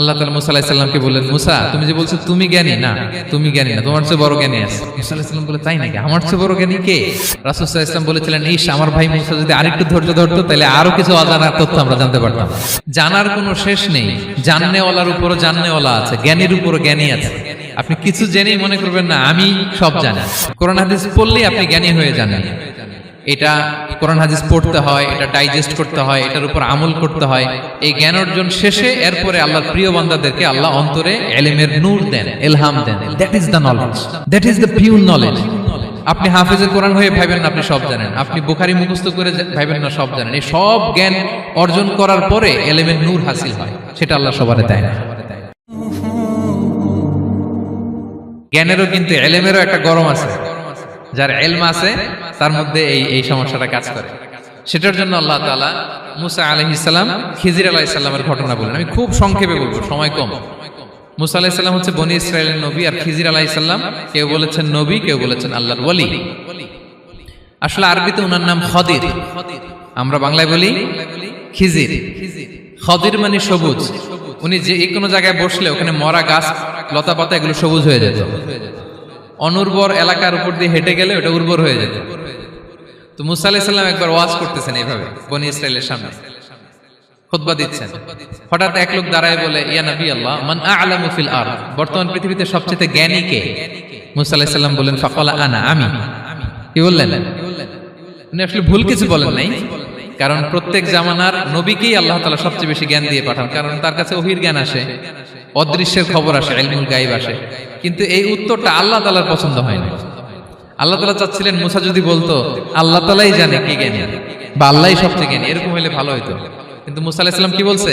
আল্লাহ তালা মুসা আলাহিসাল্লামকে বললেন, মুসা, তুমি যে বলছো তুমি জ্ঞানী, না, তুমি জ্ঞানী না, তোমার চেয়ে বড় জ্ঞানী আছে। মুসা বলে তাই নাকি? আমার চেয়ে বড় জ্ঞানী কে? রাসুসাহ ইসলাম বলেছিলেন ইস আমার ভাই মুসা, যদি আরেকটু ধৈর্য ধরতো, তাহলে আরও কিছু অজানা তথ্য আমরা জানতে পারতাম। জানার কোনো শেষ নেই, জাননেওয়ালার উপরও জাননেওয়ালা আছে, জ্ঞানীর উপরও জ্ঞানী আছে। আপনি কিছু জেনেই মনে করবেন না, আমি সব জানি। কোরআন হাদিস পড়লেই আপনি জ্ঞানী হয়ে জানেন এটা কোরআন হাদিস পড়তে হয়, এটা ডাইজেস্ট করতে হয়, এটার উপর আমল করতে হয়। এই জ্ঞান অর্জন শেষে এরপরে আল্লাহর প্রিয় বান্দাদেরকে আল্লাহ অন্তরে এলেমের নূর দেন, এলহাম দেন। That is the knowledge that is the pure knowledge আপনি হাফেজে কোরআন হয়ে ভাবেন না, আপনি সব জানেন। আপনি বুখারি মুখস্থ করে ভাবেন না, সব জানেন। এই সব জ্ঞান অর্জন করার পরে এলেমের নূর হাসিল হয়। সেটা আল্লাহ সবারে দেয় না। জ্ঞানেরও কিন্তু এলেমেরও একটা গরম আছে। যার এলম আছে, তার মধ্যে এই এই সমস্যাটা কাজ করে। সেটার জন্য আল্লাহ তাআলা মুসা আলহিসাল্লাম খিজির আলাহিসাল্লামের ঘটনা বলেন আমি খুব সংক্ষেপে বলব, সময় কম। মুসা আলাহিসাল্লাম হচ্ছে বনি ইসরায়েলের নবী আর খিজির আলাহিসাল্লাম কেউ বলেছেন নবী, কেউ বলেছেন আল্লাহর ওয়ালি। আসলে আরবিতে ওনার নাম খদির। আমরা বাংলায় বলি খিজির। খদির মানে সবুজ। উনি যে কোনো জায়গায় বসলে ওখানে মরা গাছ লতা পাতা এগুলো সবুজ হয়ে যেত। অনুর্বর এলাকার উপর দিয়ে হেঁটে গেলে ওটা উর্বর হয়ে যেত। তো মুসা আলাইসাল্লাম একবার ওয়াজ করতেছেন এইভাবে, বনি ইসরায়েলের সামনে। হঠাৎ এক লোক দাঁড়ায় বলে আল্লাহ, মান বর্তমান পৃথিবীতে সবচেয়ে জ্ঞানী কে? মুসা আলাইহিস সালাম বলেন আমি কি বললেন? উনি আসলে ভুল কিছু বলেন নাই। কারণ প্রত্যেক জামানার নবীকেই আল্লাহ তালা সবচেয়ে বেশি জ্ঞান দিয়ে পাঠান, কারণ তার কাছে ওহির জ্ঞান আসে, অদৃশ্যের খবর আসে, ইলমুল গাইব আসে। কিন্তু এই উত্তরটা আল্লাহ তালার পছন্দ হয় না আল্লাহ তালা চাচ্ছিলেন, মুসা যদি বলতো, আল্লাহ তাআলাই জানে কি জ্ঞানী বা আল্লাহ সবচেয়ে জ্ঞানী, এরকম হলে ভালো হতো কিন্তু মুসা আলাইহিস সালাম কি বলছে?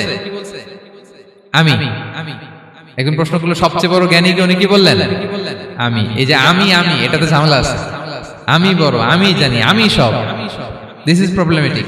আমি। এখন প্রশ্ন করল, সবচেয়ে বড় জ্ঞানী কে উনি কি বললেন? আমি। এই যে আমি আমি, এটাতে ঝামেলা আছে। আমি বড়, আমি জানি, আমি সব। দিস ইজ প্রবলেমেটিক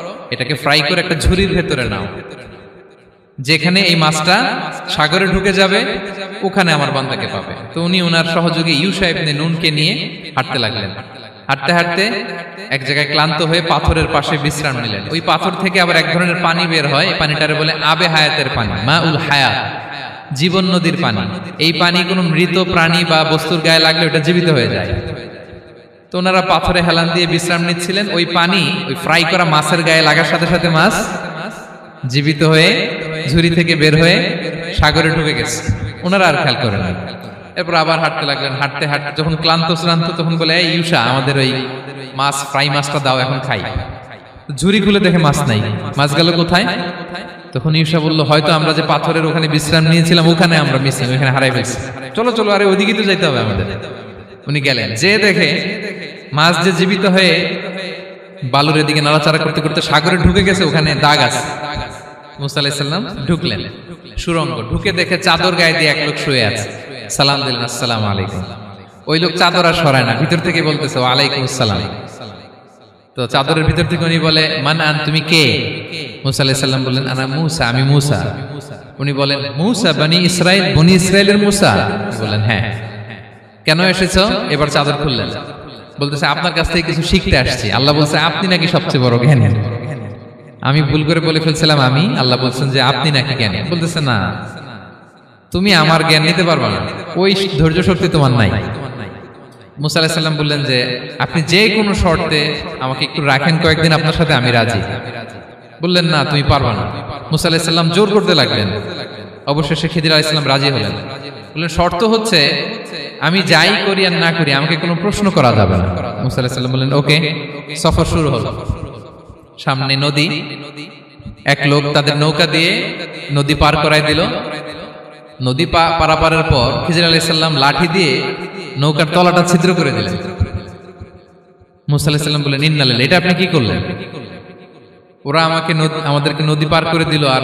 এটাকে ফ্রাই করে একটা ঝুড়ির ভেতরে নাও। যেখানে এই মাছটা সাগরে ঢুকে যাবে, ওখানে আমার বান্দাকে পাবে। তো উনি ওনার সহযোগী ইউসা ইবনে নুনকে নিয়ে হাঁটতে লাগলেন। হাঁটতে হাঁটতে এক জায়গায় ক্লান্ত হয়ে পাথরের পাশে বিশ্রাম নিলেন। ওই পাথর থেকে আবার এক ধরনের পানি বের হয়। পানিটারে বলে আবে হায়াতের পানি মা উল হায়াত, জীবন নদীর পানি। এই পানি কোনো মৃত প্রাণী বা বস্তুর গায়ে লাগলে ওটা জীবিত হয়ে যায়। তো ওনারা পাথরে হেলান দিয়ে বিশ্রাম নিচ্ছিলেন। ওই পানি, ওই ফ্রাই করা মাছের গায়ে লাগার সাথে সাথে মাছ জীবিত হয়ে, ঝুড়ি থেকে বের হয়ে সাগরে ঢুকে গেছে। ওনারা আর খেয়াল করেন এরপর আবার হাঁটতে লাগলেন। হাঁটতে হাঁটতে যখন ক্লান্ত, শ্রান্ত, তখন বলে, এই ইউসা, আমাদের ওই মাছ, ফ্রাই মাছটা দাও, এখন খাই। ঝুড়ি খুলে দেখে মাছ নাই। মাছ গেল কোথায়? তখন ইউসা বলল, হয়তো আমরা যে পাথরের ওখানে বিশ্রাম নিয়েছিলাম, ওখানে আমরা মিসিং, ওখানে হারাই ফেলছি। চলো চলো, আরে ওদিকে তো যাইতে হবে আমাদের। উনি গেলেন। যে দেখে মাছ যে জীবিত হয়ে বালুর এদিকে নাড়াচাড়া করতে করতে সাগরে ঢুকে গেছে, ওখানে দাগ আছে। মুসা আলাইসাল্লাম ঢুকলেন। সুরঙ্গ, ঢুকে দেখে চাদর গায়ে দিয়ে এক লোক শুয়ে আছে। সালাম দিলেন, আসসালাম আলাইকুম। ওই লোক চাদর আর সরায় না, ভিতর থেকে বলতেছে, ওয়ালাইকুম আসসালাম। তো চাদরের ভিতর থেকে উনি বলে মান আন তুমি কে? মুসা আলাইসাল্লাম বললেন, আনা মুসা, আমি মুসা। উনি বলেন, মুসা, বানি ইসরায়েল বনি ইসরায়েলের মুসা? বললেন হ্যাঁ। কেন এসেছ? এবার চাদর খুললেন। বলতেছে আপনার কাছ থেকে কিছু শিখতে আসছি। আল্লাহ বলছে আপনি নাকি সবচেয়ে বড় জ্ঞানী? আমি ভুল করে বলে ফেলছিলাম আমি। আল্লাহ বলছেন যে আপনি নাকি জ্ঞানী? বলতেছে না। তুমি আমার জ্ঞান নিতে পারবে না। ওই ধৈর্য শক্তি তোমার নাই। মুসা আলাহিসাল্লাম বললেন যে আপনি যে কোনো শর্তে আমাকে একটু রাখেন কয়েকদিন আপনার সাথে আমি রাজি। বললেন না তুমি পারবা না। মুসা আলাহিসাল্লাম জোর করতে লাগলেন। অবশেষে খিদির আলাইসাল্লাম রাজি হলেন। শর্ত হচ্ছে, আমি যাই করি আর না করি, আমাকে কোনো প্রশ্ন করা যাবে না। মুসা বললেন, ওকে, সফর শুরু হলো। সামনে নদী, এক লোক তাদের নৌকা দিয়ে নদী পার করাই দিল। নদী পারাপারের পর খিজির আলাহ সাল্লাম লাঠি দিয়ে নৌকার তলাটা ছিদ্র করে দিলেন। মুসা সাল্লাম বললেন ইন্নালেন এটা আপনি কি করলেন? ওরা আমাকে আমাদেরকে নদী পার করে দিল আর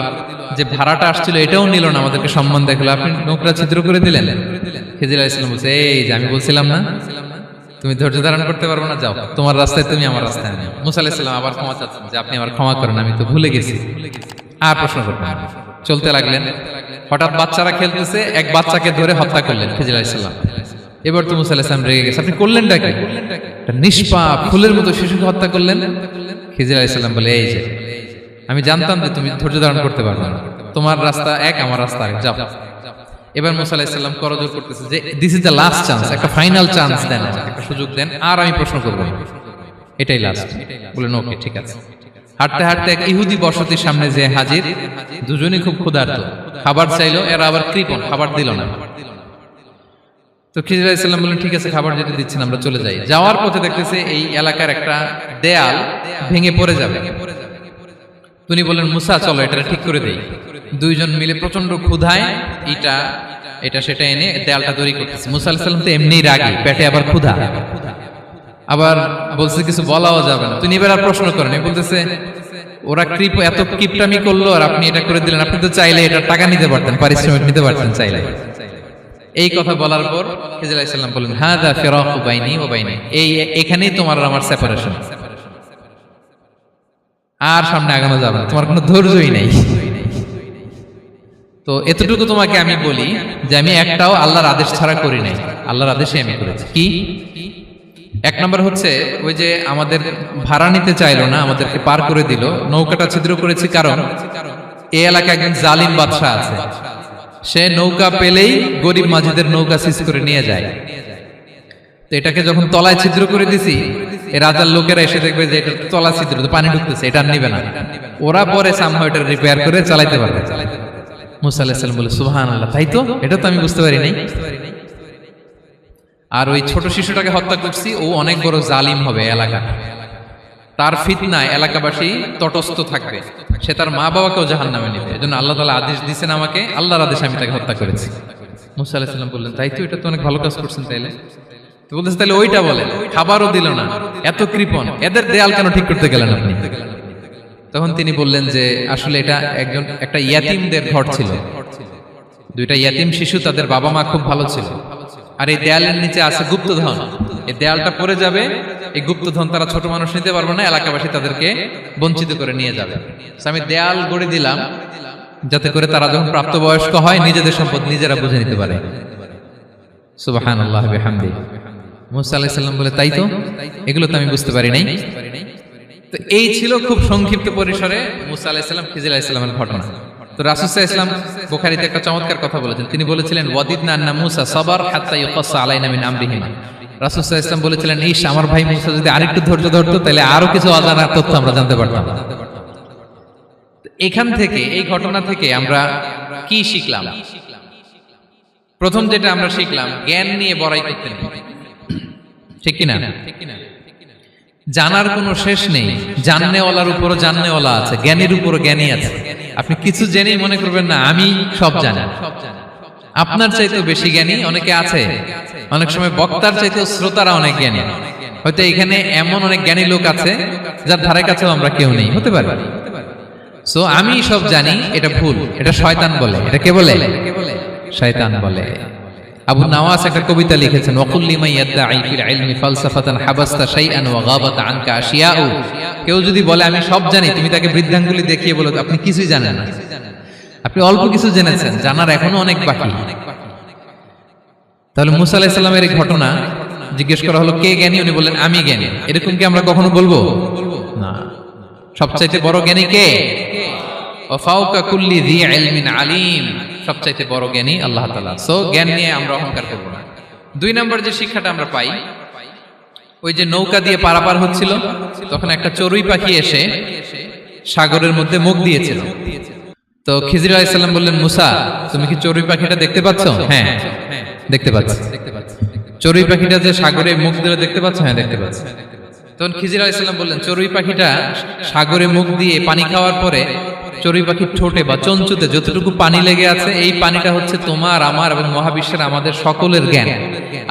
যে ভাড়াটা আসছিল এটাও নিল না, আমাদেরকে সম্মান দেখাল। আপনি নৌকরা ছিদ্র করে দিলেন? খেজির ইসলাম বলছে, এই যে আমি বলছিলাম না, তুমি ধৈর্য ধারণ করতে পারব না, যাও। তোমার রাস্তায় তুমি আমার রাস্তায় আনো মুসা আবার ক্ষমা চাচ্ছেন যে, আপনি আমার ক্ষমা করেন, আমি তো ভুলে গেছি। আর প্রশ্ন করবেন। চলতে লাগলেন। হঠাৎ বাচ্চারা খেলতেছে, এক বাচ্চাকে ধরে হত্যা করলেন খেজির ইসলাম এবার তো মুসা রেগে গেছে। আপনি করলেনটা কি? নিষ্পাপ ফুলের মতো শিশুকে হত্যা করলেন। খিজির আলাইসাল্লাম বলে, এই যে, আমি জানতাম যে তুমি ধৈর্য ধারণ করতে পারবে না। তোমার রাস্তা এক, আমার রাস্তা এক যাও। এবার মুসা আলাইসাল্লাম করজোর করতেছে যে this is the last chance একটা ফাইনাল চান্স দেন একটা সুযোগ দেন, আর আমি প্রশ্ন করব এটাই লাস্ট বলেন ওকে ঠিক আছে। হাঁটতে হাঁটতে এক ইহুদি বসতির সামনে যে হাজির। দুজনই খুব ক্ষুধার্ত। খাবার চাইলো, এরা আবার কৃপণ, খাবার দিল না। তো খিজির আলাইসাল্লাম বললেন, ঠিক আছে, খাবার যেটা দিচ্ছেন, আমরা চলে যাই। যাওয়ার পথে দেখতেছে এই এলাকার একটা দেয়াল ভেঙে পড়ে যাবে। তিনি বললেন, মুসা, চলো এটা ঠিক করে দেই। দুইজন মিলে প্রচণ্ড ক্ষুধায় এটা এটা, সেটা এনে দেয়ালটা তৈরি করতেছে। মুসা আলাইসাল্লাম তো এমনি রাগে, পেটে আবার ক্ষুধা। আবার বলছে, কিছু বলাও যাবে না। তিনি এবার আর প্রশ্ন করেন বলতেছে, ওরা কৃপ, এত কিপটামি করল আর আপনি এটা করে দিলেন। আপনি তো চাইলে এটা টাকা নিতে পারতেন, পারিশ্রমিক নিতে পারতেন চাইলে। এই কথা বলার পর হিজর আলাইসাল্লাম বললেন হ্যাঁ দা ফেরাক বাইনি ও বাইনি। এই এখানেই তোমার আমার সেপারেশন আর সামনে আগানো যাবে তোমার কোনো ধৈর্যই নেই। তো এতটুকু তোমাকে আমি বলি যে আমি একটাও আল্লাহর আদেশ ছাড়া করি নাই। আল্লাহর আদেশে আমি করেছি। কি? এক নম্বর হচ্ছে ওই যে আমাদের ভাড়া নিতে চাইলো না, আমাদেরকে পার করে দিল, নৌকাটা ছিদ্র করেছি কারণ এই এলাকায় একজন জালিম বাদশাহ আছে। সে নৌকা পেলেই গরিব মাঝিদের নৌকা সিজ করে নিয়ে যায়। তো এটাকে যখন তলায় ছিদ্র করে দিছি রাজার লোকেরা এসে দেখবে যে এটা তলা ছিদ্র, তো পানি ঢুকতেছে, এটা নিবে না। ওরা পরে সামহ এটা রিপেয়ার করে চালাইতে পারবে। বলে সুহান আল্লাহ তাই তো? এটা তো আমি বুঝতে পারি নাই আর ওই ছোট শিশুটাকে হত্যা করছি, ও অনেক বড় জালিম হবে এলাকা তার ফিতনায় এলাকাবাসী তটস্থ থাকবে। সে তার মা বাবাকেও জাহান নামে নেবে। এজন্য আল্লাহ তালা আদেশ দিচ্ছেন আমাকে, আল্লাহর আদেশ আমি তাকে হত্যা করেছি। মুসা আলাহিসাল্লাম বললেন, তাই তো এটা তো অনেক ভালো কাজ করছেন তাইলে? তো বলতেছে তাহলে ওইটা বলেন, খাবারও দিল না, এত কৃপণ, এদের দেয়াল কেন ঠিক করতে গেলেন আপনি? তখন তিনি বললেন যে, আসলে এটা একজন, একটা ইয়াতিমদের ঘর ছিল। দুইটা ইয়াতিম শিশু, তাদের বাবা মা খুব ভালো ছিল। আর এই দেয়ালের নিচে আছে গুপ্তধন। এই দেয়ালটা পড়ে যাবে এই গুপ্তধন তারা ছোট মানুষ নিতে পারবে না, এলাকাবাসী তাদেরকে বঞ্চিত করে নিয়ে যাবে। আমি দেয়াল গড়ে দিলাম, যাতে করে তারা যখন প্রাপ্তবয়স্ক হয়, নিজেদের সম্পদ নিজেরা বুঝে নিতে পারে। সুবাহান আল্লাহ হামদি মুসা আলাহিসাল্লাম বলে, তাই তো? এগুলো তো আমি বুঝতে পারি নাই। তো এই ছিল খুব সংক্ষিপ্ত পরিসরে মুসা আলাহিসাল্লাম খিজিল আলাহিসাল্লামের ঘটনা। তো রাসুসা ইসলাম বুখারিতে একটা চমৎকার কথা বলেছেন। তিনি বলেছিলেন ওয়াদিদ না মুসা সবার হাত্তা ইউকাসা আলাইনা মিন আমরিহিমা। রাসুসা ইসলাম বলেছিলেন ইস আমার ভাই মুসা, যদি আরেকটু ধৈর্য ধরতো, তাহলে আরও কিছু অজানা তথ্য আমরা জানতে পারতাম। এখান থেকে, এই ঘটনা থেকে আমরা কি শিখলাম? প্রথম যেটা আমরা শিখলাম, জ্ঞান নিয়ে বড়াই করতে নেই ঠিক কিনা? জানার কোনো শেষ নেই। জাননেওয়ালার উপরও জাননেওয়ালা আছে, জ্ঞানের উপরও জ্ঞানী আছে। আপনি কিছু জেনেই মনে করবেন না, আমি সব জানি সব জানি। আপনার চাইতেও বেশি জ্ঞানী অনেকে আছে। অনেক সময় বক্তার চাইতেও শ্রোতারা অনেক জ্ঞানী। হয়তো এখানে এমন অনেক জ্ঞানী লোক আছে যার ধারে কাছেও আমরা কেউ নেই। হতে পারে। সো আমি সব জানি এটা ভুল। এটা শয়তান বলে। এটা কে বলে? শয়তান বলে। আবু নাওয়াস একটা কবিতা লিখেছেন ওয়াকুল্লি মাই ইয়াদদাই ফিল ইলমি ফালসাফাতান হাবাসতা শাইআন ওয়া গাবাত আনকা আশিয়াউ। কেউ যদি বলে আমি সব জানি তুমি তাকে বৃদ্ধাঙ্গুলি দেখিয়ে বলো আপনি কিছুই জানেন না। আপনি অল্প কিছু জেনেছেন, জানার এখনও অনেক বাকি। তাহলে মুসা আলাইহিস সালামের এই ঘটনা জিজ্ঞেস করা হলো, কে জ্ঞানী? উনি বললেন, আমি জ্ঞানী। এরকম কি আমরা কখনো বলব? না। সবচাইতে বড় জ্ঞানী কে? আলিম। সবচাইতে বড় জ্ঞানী আল্লাহ তাআলা। সো জ্ঞান নিয়ে আমরা দুই নম্বর যে শিক্ষাটা আমরা পাই, ওই যে নৌকা দিয়ে পারাপার হচ্ছিল, তখন একটা চড়ুই পাখি এসে সাগরের মধ্যে মুখ দিয়েছিল। তো খিজির আলাইসাল্লাম বললেন মুসা তুমি কি চড়ুই পাখিটা দেখতে পাচ্ছ? হ্যাঁ দেখতে পাচ্ছি চড়ুই পাখিটা যে সাগরে মুখ দিলে দেখতে পাচ্ছ? হ্যাঁ দেখতে পাচ্ছি। তখন খিজির আলাইসাল্লাম বললেন চড়ুই পাখিটা সাগরে মুখ দিয়ে পানি খাওয়ার পরে চড়ুই পাখির ঠোঁটে বা চঞ্চুতে যতটুকু পানি লেগে আছে এই পানিটা হচ্ছে তোমার আমার এবং মহাবিশ্বের আমাদের সকলের জ্ঞান।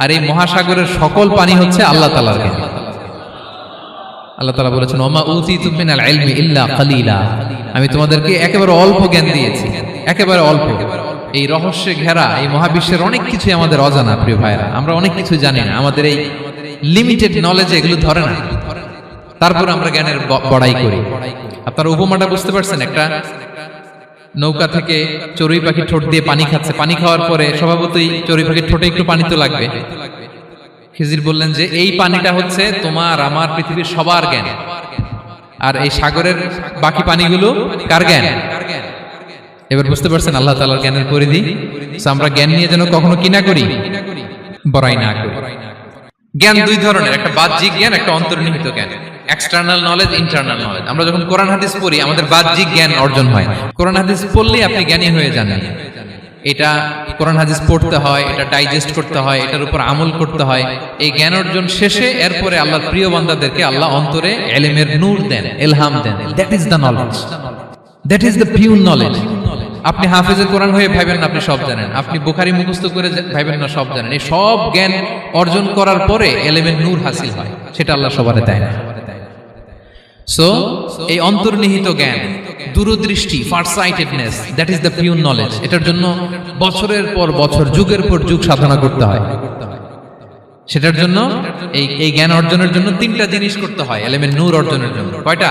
আর এই মহাসাগরের সকল পানি হচ্ছে আল্লাহ তালার জ্ঞান। আল্লাহ তালা বলেছেন ওমা মিনাল ইলমি ইল্লা কালিলা। আমি তোমাদেরকে একেবারে অল্প জ্ঞান দিয়েছি। একেবারে অল্প। এই রহস্যে ঘেরা এই মহাবিশ্বের অনেক কিছুই আমাদের অজানা প্রিয় ভাইরা আমরা অনেক কিছু জানি না। আমাদের এই লিমিটেড নলেজ এগুলো ধরে না। তারপর আমরা জ্ঞানের বড়াই করি। আপনারা উপমাটা বুঝতে পারছেন? একটা নৌকা থেকে চড়ুই পাখি ঠোঁট দিয়ে পানি খাচ্ছে। পানি খাওয়ার পরে স্বভাবতই চড়ুই পাখির ঠোঁটে একটু পানি তো লাগবে। খিজির বললেন যে এই পানিটা হচ্ছে তোমার আমার পৃথিবীর সবার জ্ঞান। আর এই সাগরের বাকি পানিগুলো কার জ্ঞান? এবার বুঝতে পারছেন আল্লাহ তাআলার জ্ঞানের পরিধি। আমরা জ্ঞান নিয়ে যেন কখনো কি না করি, বড়াই না জ্ঞান দুই ধরনের, একটা বাহ্যিক জ্ঞান, একটা অন্তর্নিহিত জ্ঞান। এক্সটার্নাল নলেজ ইন্টারনাল নলেজ আমরা যখন কোরআন হাদিস পড়ি, আমাদের বাহ্যিক জ্ঞান অর্জন হয়। কোরআন হাদিস পড়লেই আপনি জ্ঞানী হয়ে যান। এটা কোরআন হাদিস পড়তে হয়, এটা ডাইজেস্ট করতে হয়, এটার উপর আমল করতে হয়। এই জ্ঞান অর্জন শেষে এরপরে আল্লাহর প্রিয় বান্দাদেরকে আল্লাহ অন্তরে এলেমের নূর দেন, এলহাম দেন। That is the knowledge that is the pure knowledge আপনি হাফেজে কোরআন হয়ে ভাবেন না, আপনি সব জানেন। আপনি বুখারি মুখস্থ করে ভাবেন না, সব জানেন। এই সব জ্ঞান অর্জন করার পরে এলেমের নূর হাসিল হয়। সেটা আল্লাহ সবারে দেয় না। সো এই অন্তর্নিহিত জ্ঞান দূরদৃষ্টি farsightedness that is the pure knowledge এটার জন্য বছরের পর বছর, যুগের পর যুগ সাধনা করতে হয়। সেটার জন্য এই এই জ্ঞান অর্জনের জন্য তিনটা জিনিস করতে হয়, এলেমের নূর অর্জনের জন্য। কয়টা?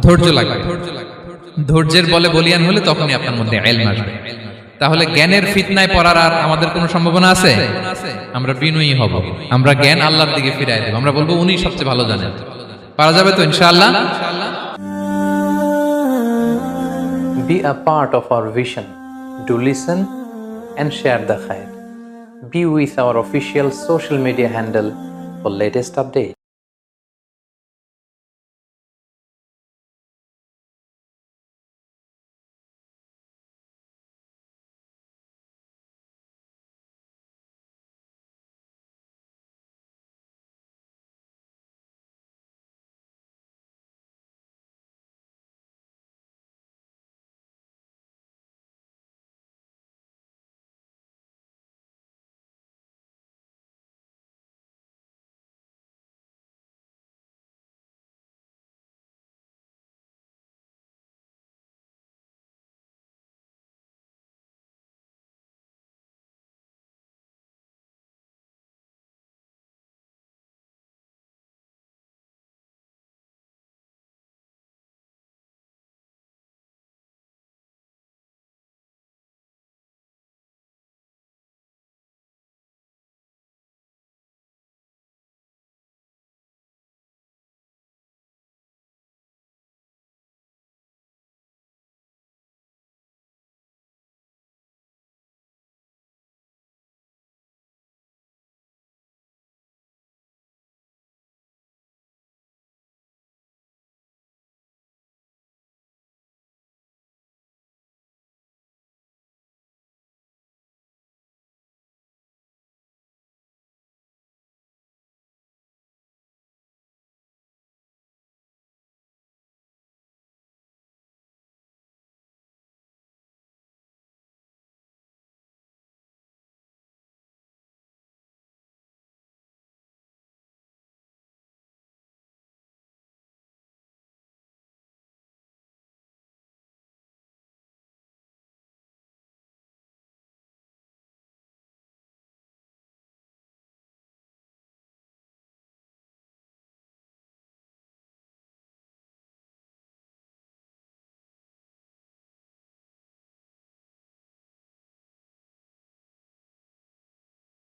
ধৈর্য লাগবে। ধৈর্যের বলে বলিয়ান হলে তখনই আপনার মধ্যে এলম আসবে। তাহলে জ্ঞানের ফিতনায় পড়ার আর আমাদের কোনো সম্ভাবনা আছে? আমরা বিনয়ী হব। আমরা জ্ঞান আল্লাহর দিকে ফিরাই দেব। আমরা বলব উনি সবচেয়ে ভালো জানেন। পারা যাবে তো ইনশাআল্লাহ? Be a part of our vision. Do listen and share the khair. Be with our official social media handle for latest updates.